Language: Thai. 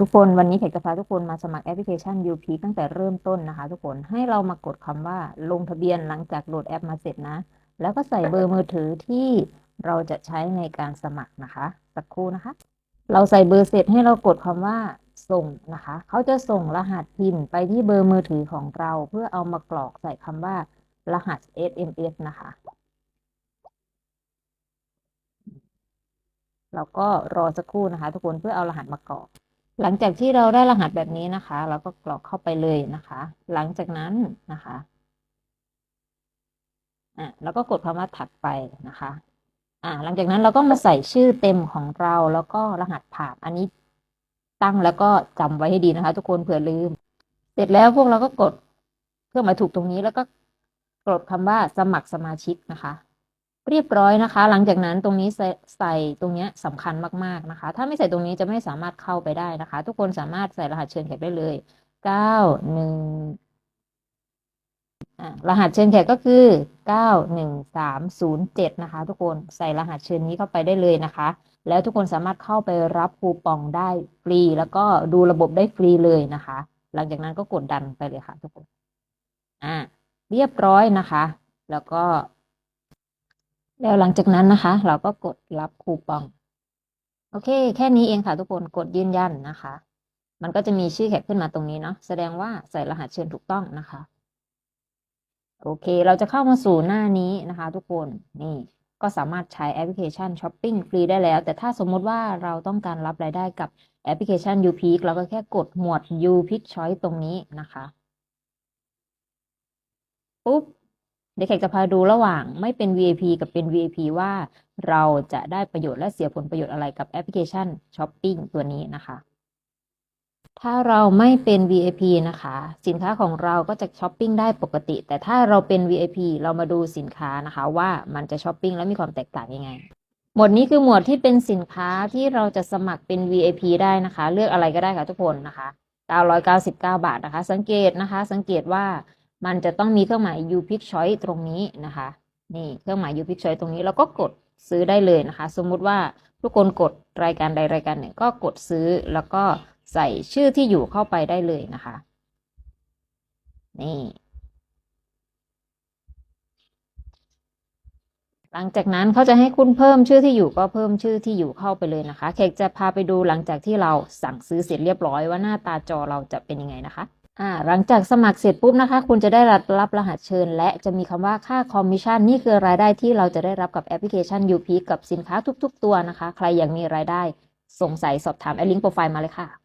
ทุกคนวันนี้แขกจะพาทุกคนมาสมัครแอปพลิเคชัน UP ตั้งแต่เริ่มต้นนะคะ ทุกคนให้เรามากดคำว่าลงทะเบียนหลังจากโหลดแอปมาเสร็จนะ แล้วก็ใส่เบอร์มือถือที่เราจะใช้ในการสมัครนะคะ สักครู่นะคะ เราใส่เบอร์เสร็จให้เรากดคำว่าส่งนะคะ เขาจะส่งรหัสพินไปที่เบอร์มือถือของเรา เพื่อเอามากรอกใส่คำว่ารหัส SMS นะคะเราก็รอสักครู่นะคะ ทุกคนเพื่อเอารหัสมากรอก หลังจากที่เราได้รหัสแบบนี้นะคะ เราก็กรอกเข้าไปเลยนะคะ หลังจากนั้นนะคะอะแล้วก็กดคำว่าถัดไปนะคะอ่าหลังจากนั้นเราก็มาใส่ชื่อเต็มของเราแล้วก็รหัสผ่านอันนี้ตั้งแล้วก็จำไว้ให้ดีนะคะ ทุกคนเผื่อลืม เสร็จแล้วพวกเราก็กดเครื่องหมายถูกตรงนี้แล้วก็กดคำว่าสมัครสมาชิกนะคะ เรียบร้อยนะคะ หลังจากนั้นตรงนี้ใส่ใสตรงนี้ยสำคัญมากๆนะคะ ถ้าไม่ใส่ตรงนี้จะไม่สามารถเข้าไปได้นะคะ ทุกคนสามารถใส่รหัสเชิญแขกได้เลยเก้าหนึ่งรหัสเชิญแขกก็คือเก้าหนึ่งสามศูนย์เจ็ดนะคะ ทุกคนใส่รหัสเชิญนี้เข้าไปได้เลยนะคะ แล้วทุกคนสามารถเข้าไปรับคูปองได้ฟรี แล้วก็ดูระบบได้ฟรีเลยนะคะ หลังจากนั้นก็กดดันไปเลยค่ะ ทุกคนอ่าเรียบร้อยนะคะ แล้วก็ แล้วหลังจากนั้นนะคะ เราก็กดรับคูปอง โอเค แค่นี้เองค่ะทุกคนกดยืนยันนะคะ มันก็จะมีชื่อแขกขึ้นมาตรงนี้เนาะแสดงว่าใส่รหัสเชิญถูกต้องนะคะ โอเค เราจะเข้ามาสู่หน้านี้นะคะ ทุกคนนี่ก็สามารถใช้แอปพลิเคชันช้อปปิ้งฟรีได้แล้ว แต่ถ้าสมมติว่าเราต้องการรับรายได้กับแอปพลิเคชัน u p e a k เราก็แค่กดหมวด u p i c Choice ตรงนี้นะคะปุ๊บ เดี๋ยวแขกจะพาดูระหว่างไม่เป็น VIP กับเป็น VIP ว่าเราจะได้ประโยชน์และเสียผลประโยชน์อะไรกับแอปพลิเคชันช้อปปิ้งตัวนี้นะคะ ถ้าเราไม่เป็น VIP นะคะ สินค้าของเราก็จะช้อปปิ้งได้ปกติ แต่ถ้าเราเป็น VIP เรามาดูสินค้านะคะว่ามันจะช้อปปิ้งแล้วมีความแตกต่างยังไง หมวดนี้คือหมวดที่เป็นสินค้าที่เราจะสมัครเป็น VIP ได้นะคะ เลือกอะไรก็ได้ค่ะทุกคนนะคะ 999 บาทนะคะ สังเกตนะคะ สังเกตว่า มันจะต้องมีเครื่องหมาย u p i c Choice ตรงนี้นะคะ นี่เครื่องหมาย u p i c Choice ตรงนี้เราก็กดซื้อได้เลยนะคะ สมมุติว่าทุกคนกดรายการใดรายการหนึ่งก็กดซื้อแล้วก็ใส่ชื่อที่อยู่เข้าไปได้เลยนะคะ นี่ หลังจากนั้นเขาจะให้คุณเพิ่มชื่อที่อยู่ก็เพิ่มชื่อที่อยู่เข้าไปเลยนะคะแขกจะพาไปดูหลังจากที่เราสั่งซื้อเสร็จเรียบร้อยว่าหน้าตาจอเราจะเป็นยังไงนะคะ อ่าหลังจากสมัครเสร็จปุ๊บนะคะ คุณจะได้รับรับรหัสเชิญ และจะมีคำว่าค่าคอมมิชชั่นนี่คือรายได้ที่เราจะได้รับกับแอปพลิเคชัน u p กับสินค้าทุก ๆ ตัวนะคะ ใครอยากมีรายได้สงสัยสอบถามแอดลิงก์โปรไฟล์มาเลยค่ะ